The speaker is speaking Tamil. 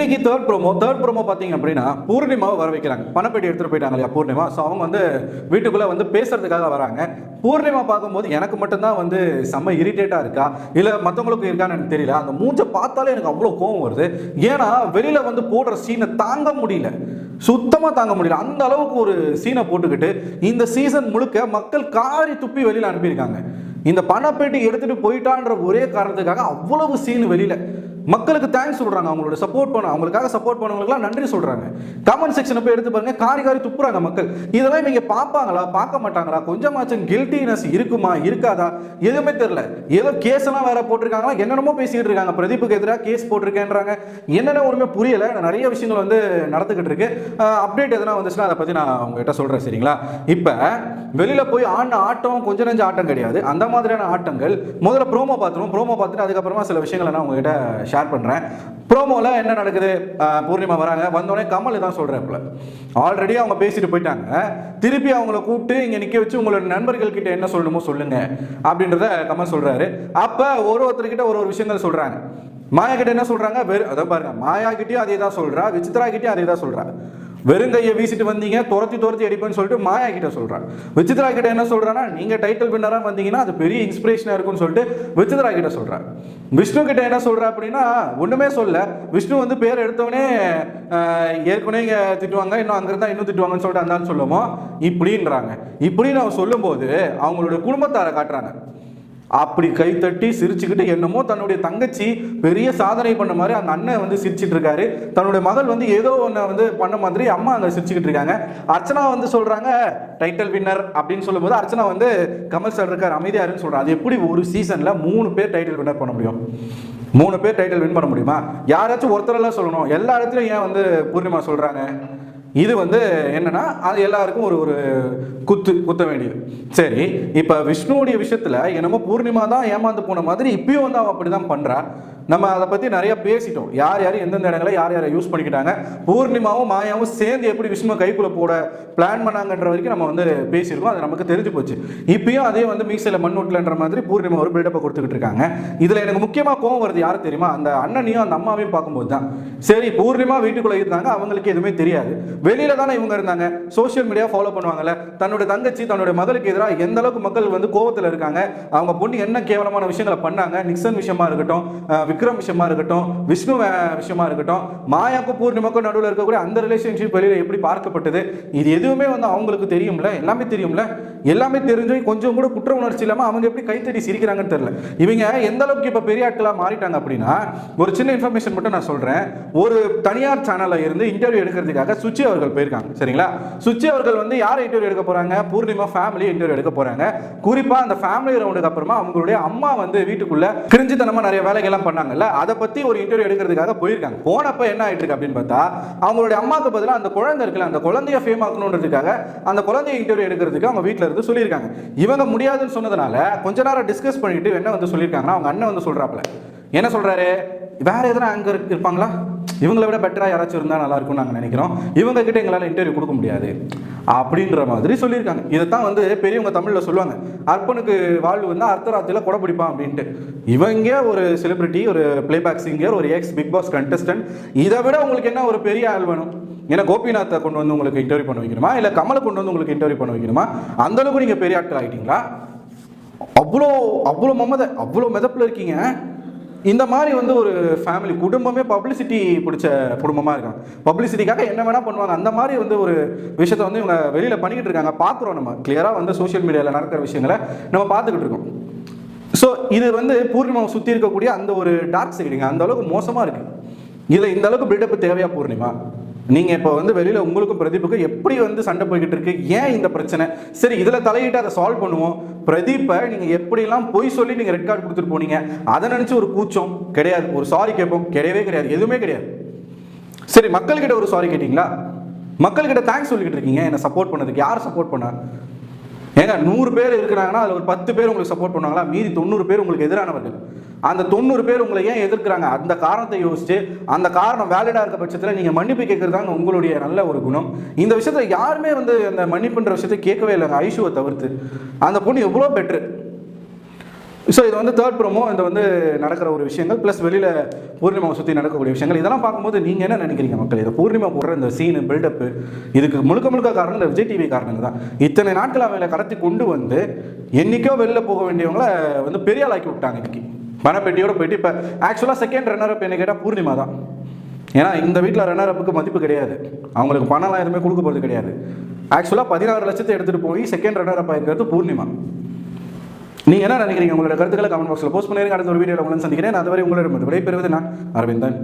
இன்னைக்கு தேர்ட் ப்ரோமோ தேர்ட் ப்ரோமோ பார்த்தீங்க அப்படின்னா பூர்ணிமாவை வர வைக்கிறாங்க. பணப்பேட்டி எடுத்துகிட்டு போயிட்டாங்க இல்லையா பூர்ணிமா? ஸோ அவங்க வந்து வீட்டுக்குள்ளே வந்து பேசுறதுக்காக வராங்க. பூர்ணிமா பார்க்கும்போது எனக்கு மட்டும்தான் வந்து செம்ம இரிட்டேட்டாக இருக்கா? இல்லை மற்றவங்களுக்கு இருக்கான்னு எனக்கு தெரியல. அந்த மூஞ்சை பார்த்தாலே எனக்கு அவ்வளோ கோவம் வருது. ஏன்னா வெளியில் வந்து போடுற சீனை தாங்க முடியல. சுத்தமாக தாங்க முடியல. அந்த அளவுக்கு ஒரு சீனை போட்டுக்கிட்டு இந்த சீசன் முழுக்க மக்கள் காரி துப்பி வெளியில் அனுப்பியிருக்காங்க. இந்த பணப்பேட்டி எடுத்துகிட்டு போயிட்டான்ற ஒரே காரணத்துக்காக அவ்வளவு சீன் வெளியில. மக்களுக்கு தேங்க்ஸ் சொல்கிறாங்க அவங்களோட சப்போர்ட் பண்ண அவங்களுக்காக சப்போர்ட் பண்ணவங்களுக்குலாம் நன்றி சொல்கிறாங்க கமெண்ட் செக்ஷனை போய் எடுத்து பாருங்க காரி காரி துப்புறாங்க மக்கள். இதெல்லாம் இவங்க பார்ப்பாங்களா? பார்க்க மாட்டாங்களா? கொஞ்சமாச்சும் கில்ட்டினஸ் இருக்குமா? இருக்காதா? எதுவுமே தெரில ஏதோ கேஸ் எல்லாம் வேற போட்டிருக்காங்களா? என்னென்னமோ பேசிட்டு இருக்காங்க. பிரதீப்புக்கு எதிராக கேஸ் போட்டிருக்கேன்றாங்க. என்னென்ன ஒன்றுமே புரியல. நிறைய விஷயங்கள் வந்து நடந்துக்கிட்டு இருக்கு. அப்டேட் எதனா வந்துச்சுன்னா அதை பற்றி நான் உங்ககிட்ட சொல்கிறேன் சரிங்களா? இப்போ வெளியில் போய் ஆடின ஆட்டம் கொஞ்சம் நெஞ்ச ஆட்டம் கிடையாது. அந்த மாதிரியான ஆட்டங்கள் முதல்ல ப்ரோமோ பார்த்துருவோம். ப்ரோமோ பார்த்துட்டு அதுக்கப்புறமா சில விஷயங்களை நான் உங்ககிட்ட ஷேர் பண்ணுறேன் ப்ரோமோவில் என்ன நடக்குது? பூர்ணிமா வராங்க. வந்தோடனே கமல் தான் சொல்கிறேன்ல ஆல்ரெடி அவங்க பேசிட்டு போயிட்டாங்க. திருப்பி அவங்கள கூப்பிட்டு இங்கே நிற்க வச்சு உங்களோட நண்பர்கள் கிட்ட என்ன சொல்லணுமோ சொல்லுங்க அப்படின்றத கமல் சொல்கிறாரு அப்போ ஒரு ஒருத்தர்கிட்ட ஒரு ஒரு விஷயங்கள் சொல்கிறாங்க மாயா கிட்ட என்ன சொல்கிறாங்க வெறும் அதான் பாருங்க மாயா கிட்டேயும் அதே தான் சொல்கிறா விசித்ரா கிட்டயும் அதே தான் சொல்கிறா வெறுங்கையை வீசிட்டு வந்தீங்க துரத்தி துரத்தி அடிப்பேன்னு சொல்லிட்டு மாயா கிட்ட சொல்கிறான் விசித்ரா கிட்ட என்ன சொல்கிறான்னா நீங்கள் டைட்டில் பின்னராக வந்தீங்கன்னா அது பெரிய இன்ஸ்பிரேஷனாக இருக்கும்னு சொல்லிட்டு விசித்ரா கிட்ட சொல்கிறான் விஷ்ணு கிட்ட என்ன சொல்கிறா அப்படின்னா ஒன்றுமே சொல்ல விஷ்ணு வந்து பேர் எடுத்தவனே ஏற்கனவே இங்கே திட்டுவாங்க இன்னும் அங்கே இருந்தால் இன்னும் திட்டுவாங்கன்னு சொல்லிட்டு அந்தான்னு சொல்லுவோம்? இப்படின்றாங்க. இப்படின்னு அவன் சொல்லும்போது அவங்களோட குடும்பத்தாரை காட்டுறாங்க. அப்படி கைத்தட்டி சிரிச்சுக்கிட்டு என்னமோ தன்னுடைய தங்கச்சி பெரிய சாதனை பண்ண மாதிரி அந்த அண்ணன் வந்து சிரிச்சிட்டு இருக்காரு. தன்னுடைய மகள் வந்து ஏதோ ஒன்று வந்து பண்ண மாதிரி அம்மா அங்கே சிரிச்சுக்கிட்டு இருக்காங்க. அர்ச்சனா வந்து சொல்கிறாங்க டைட்டில் வின்னர் அப்படின்னு சொல்லும்போது அர்ச்சனா வந்து கமல் சார் இருக்கார் அமைதியாருன்னு சொல்கிறாங்க அது எப்படி ஒரு சீசனில் மூணு பேர் டைட்டில் வின்னர் பண்ண முடியும்? மூணு பேர் டைட்டில் வின் பண்ண முடியுமா? யாராச்சும் ஒருத்தரெல்லாம் சொல்லணும். எல்லா இடத்துலையும் ஏன் வந்து பூர்ணிமா சொல்கிறாங்க இது வந்து என்னன்னா அது எல்லாருக்கும் ஒரு ஒரு குத்து குத்த வேண்டியது. சரி இப்போ விஷ்ணுவுடைய விஷயத்துல என்னமோ பூர்ணிமா தான் ஏமாந்து போன மாதிரி இப்பயும் வந்து அவன் அப்படிதான் பண்றா. நம்ம அதை பத்தி நிறைய பேசிட்டோம். யார் யார் எந்தெந்த இடங்களை யார் யாரை யூஸ் பண்ணிக்கிட்டாங்க. பூர்ணிமாவும் மாயாவும் சேர்ந்து எப்படி விஷ்ணுவை கைக்குள்ள போட பிளான் பண்ணாங்கன்ற வரைக்கும் நம்ம வந்து பேசியிருக்கோம். அது நமக்கு தெரிஞ்சு போச்சு. இப்பயும் அதே வந்து மீசையில் மண் ஒட்டலன்ற மாதிரி பூர்ணிமா ஒரு பில்டப்பை கொடுத்துக்கிட்டு இருக்காங்க. இதுல எனக்கு முக்கியமா கோவம் வருது யார் தெரியுமா? அந்த அண்ணனையும் அந்த அம்மாவையும் பார்க்கும்போது தான் சரி பூர்ணிமா வீட்டுக்குள்ள இருந்தாங்க. அவங்களுக்கு எதுவுமே தெரியாது. வெளியில தானே இவங்க இருந்தாங்க. சோஷியல் மீடியா ஃபாலோ பண்ணுவாங்கல்ல. தன்னோட தங்கச்சி தன்னுடைய மகளுக்கு எதிராக எந்த அளவுக்கு மக்கள் வந்து கோவத்தில் இருக்காங்க அவங்க பொண்ணு என்ன கேவலமான விஷயங்களை பண்ணாங்க நிக்சன் விஷயமா இருக்கட்டும் விக்ரம் விஷயமா இருக்கட்டும் விஷ்ணு விஷயமா இருக்கட்டும் மாயாக்கும் பூர்ணிமாக்கும் நடுவில் இருக்கக்கூடிய அந்த ரிலேஷன்ஷிப் வெளியில எப்படி பார்க்கப்பட்டது இது எதுவுமே வந்து அவங்களுக்கு தெரியும்ல எல்லாமே தெரியும்ல? எல்லாமே தெரிஞ்சும் கொஞ்சம் கூட குற்ற உணர்ச்சி இல்லாம அவங்க எப்படி கைத்தடி சிரிக்கிறாங்கன்னு தெரியல. இவங்க எந்த அளவுக்கு இப்ப பெரிய ஆட்களா மாறிட்டாங்க அப்படின்னா ஒரு சின்ன இன்ஃபர்மேஷன் மட்டும் நான் சொல்றேன். ஒரு தனியார் சேனல்ல இருந்து இன்டர்வியூ எடுக்கிறதுக்காக சுச்சி அவர்கள் போயிருக்காங்க. சரிங்களா? சுச்சி அவர்கள் வந்து யார் இன்டர்வியூ எடுக்க போறாங்க? பூர்ணிமா ஃபேமிலி இன்டர்வியூ எடுக்க போறாங்க. குறிப்பா அந்த ஃபேமிலி ரவுண்டுக்கு அப்புறமா அவங்களுடைய அம்மா வந்து வீட்டுக்குள்ள கிரிஞ்சித்தனமா நிறைய வேலைகள்லாம் பண்ணாங்கல்ல? அதை பத்தி ஒரு இன்டர்வியூ எடுக்கிறதுக்காக போயிருக்காங்க. போனப்ப என்ன ஆயிட்டு இருக்கு அப்படின்னு பார்த்தா அவங்களுடைய அம்மாவுக்கு பதிலா அந்த குழந்தை இருக்குல்ல அந்த குழந்தைய ஃபேம் ஆக்கணுன்றதுக்காக அந்த குழந்தைய இன்டர்வியூ எடுக்கிறதுக்கு அவங்க வீட்டில் இருந்து சொல்லியிருக்காங்க. இவங்க முடியாதுன்னு சொன்னதுனால கொஞ்ச நேரம் டிஸ்கஸ் பண்ணிட்டு என்ன வந்து சொல்லியிருக்காங்கன்னா அவங்க அண்ணன் வந்து சொல்றாப்ல என்ன சொல்றாரு? வேற எதனா அங்க இருப்பாங்களா? இவங்களை விட பெட்டராக யாராச்சும் இருந்தால் நல்லாயிருக்கும்னு நாங்கள் நினைக்கிறோம். இவங்கக்கிட்ட எங்களால் இன்டர்வியூ கொடுக்க முடியாது. அப்படின்ற மாதிரி சொல்லியிருக்காங்க. இதைத்தான் வந்து பெரியவங்க தமிழில் சொல்லுவாங்க. அர்ப்பனுக்கு வாழ்வு வந்து அர்த்தராத்திரில கொடை பிடிப்பான் அப்படின்ட்டு. இவங்க ஒரு செலிபிரிட்டி ஒரு பிளேபேக் சிங்கர் ஒரு எக்ஸ் பிக் பாஸ் கண்டஸ்டன்ட் இதை விட உங்களுக்கு என்ன ஒரு பெரிய ஆள் வேணும்? ஏன்னா கோபிநாத்தை கொண்டு வந்து உங்களுக்கு இன்டர்வியூ பண்ண வைக்கணுமா? இல்லை கமலை கொண்டு வந்து உங்களுக்கு இன்டர்வியூ பண்ண வைக்கணுமா? அந்தளவுக்கு நீங்கள் பெரிய ஆட்கள் ஆகிட்டீங்களா அவ்வளோ அவ்வளோ மொமதை அவ்வளோ மிதப்பில் இருக்கீங்க. இந்த மாதிரி வந்து ஒரு ஃபேமிலி குடும்பமே பப்ளிசிட்டி பிடிச்ச குடும்பமாக இருக்காங்க. பப்ளிசிட்டிக்காக என்ன வேணால் பண்ணுவாங்க. அந்த மாதிரி வந்து ஒரு விஷயத்தை வந்து இவங்க வெளியில் பண்ணிக்கிட்டு இருக்காங்க. பார்க்குறோம் நம்ம. கிளியராக வந்து சோஷியல் மீடியாவில் நடக்கிற விஷயங்களை நம்ம பார்த்துக்கிட்டு இருக்கோம். ஸோ இது வந்து பூர்ணிமா சுற்றி இருக்கக்கூடிய அந்த ஒரு டார்க் சைடுங்க அந்த அளவுக்கு மோசமாக இருக்குது இதில் இந்த அளவுக்கு பில்டப் தேவையா பூர்ணிமா? நீங்கள் இப்போ வந்து வெளியில் உங்களுக்கும் பிரதீப்புக்கும் எப்படி வந்து சண்டை போய்கிட்டு இருக்கு? ஏன் இந்த பிரச்சனை? சரி இதில் தலையிட்டு அதை சால்வ் பண்ணுவோம். பிரதீப்பை நீங்கள் எப்படிலாம் பொய் சொல்லி நீங்கள் ரெட் கார்டு கொடுத்துட்டு போனீங்க? அதை நினச்சி ஒரு கூச்சம் கிடையாது. ஒரு சாரி கேட்போம். கிடையவே கிடையாது. எதுவுமே கிடையாது. சரி மக்கள்கிட்ட ஒரு சாரி கேட்டிங்களா? மக்கள்கிட்ட தேங்க்ஸ் சொல்லிக்கிட்டு இருக்கீங்க. என்னை சப்போர்ட் பண்ணதுக்கு யார் சப்போர்ட் பண்ணா? ஏங்க நூறு பேர் இருக்கிறாங்கன்னா அதில் ஒரு பத்து பேர் உங்களுக்கு சப்போர்ட் பண்ணுவாங்களா? மீதி தொண்ணூறு பேர் உங்களுக்கு எதிரானவர்கள். அந்த தொண்ணூறு பேர் உங்களை ஏன் எதிர்க்கிறாங்க? அந்த காரணத்தை யோசிச்சு அந்த காரணம் வேலிடா இருக்க பட்சத்தில் நீங்கள் மன்னிப்பு கேட்கறதாங்க உங்களுடைய நல்ல ஒரு குணம். இந்த விஷயத்தை யாருமே வந்து அந்த மன்னிப்புன்ற விஷயத்தை கேட்கவே இல்லைங்க ஐஷுவை தவிர்த்து. அந்த பொண்ணு எவ்வளோ பெட்ரு ஸோ இது வந்து தேர்ட் ப்ரோமோ இந்த வந்து நடக்கிற ஒரு விஷயங்கள் ப்ளஸ் வெளியில் பூர்ணிமாவை சுற்றி நடக்கக்கூடிய விஷயங்கள். இதெல்லாம் பார்க்கும்போது நீங்கள் என்ன நினைக்கிறீங்க மக்கள்? இதை பூர்ணிமா போடுற இந்த சீனு பில்டப்பு இதுக்கு முழுக்க முழுக்க காரணம் இந்த விஜய் டிவி காரணங்க தான். இத்தனை நாட்கள் அவங்களை கடத்தி கொண்டு வந்து என்னைக்கோ வெளில போக வேண்டியவங்களை வந்து பெரிய ஆளாக்கி விட்டாங்க இன்னைக்கு. பணப்பெட்டியோட போயிட்டு இப்போ ஆக்சுவலாக செகண்ட் ரன்னர் அப் என்ன கேட்டால் பூர்ணிமா தான். ஏன்னா இந்த வீட்டில் ரன்னர் அப்புக்கு மதிப்பு கிடையாது. அவங்களுக்கு பணம்லாம் எதுவுமே கொடுக்க போகிறது கிடையாது. ஆக்சுவலாக பதினாறு லட்சத்தை எடுத்துகிட்டு போய் செகண்ட் ரன்னர் அப் இருக்கிறது பூர்ணிமா. நீங்கள் என்ன நினைக்கிறீங்க? உங்களோட கருத்துக்களை கமெண்ட் பாக்ஸில் போஸ்ட் பண்ணிருங்க அடுத்த ஒரு வீடியோவில் உங்களை சந்திக்கிறேன். அதுவரை உங்களிடம் விடைபெறுவது நான் அரவிந்தன்.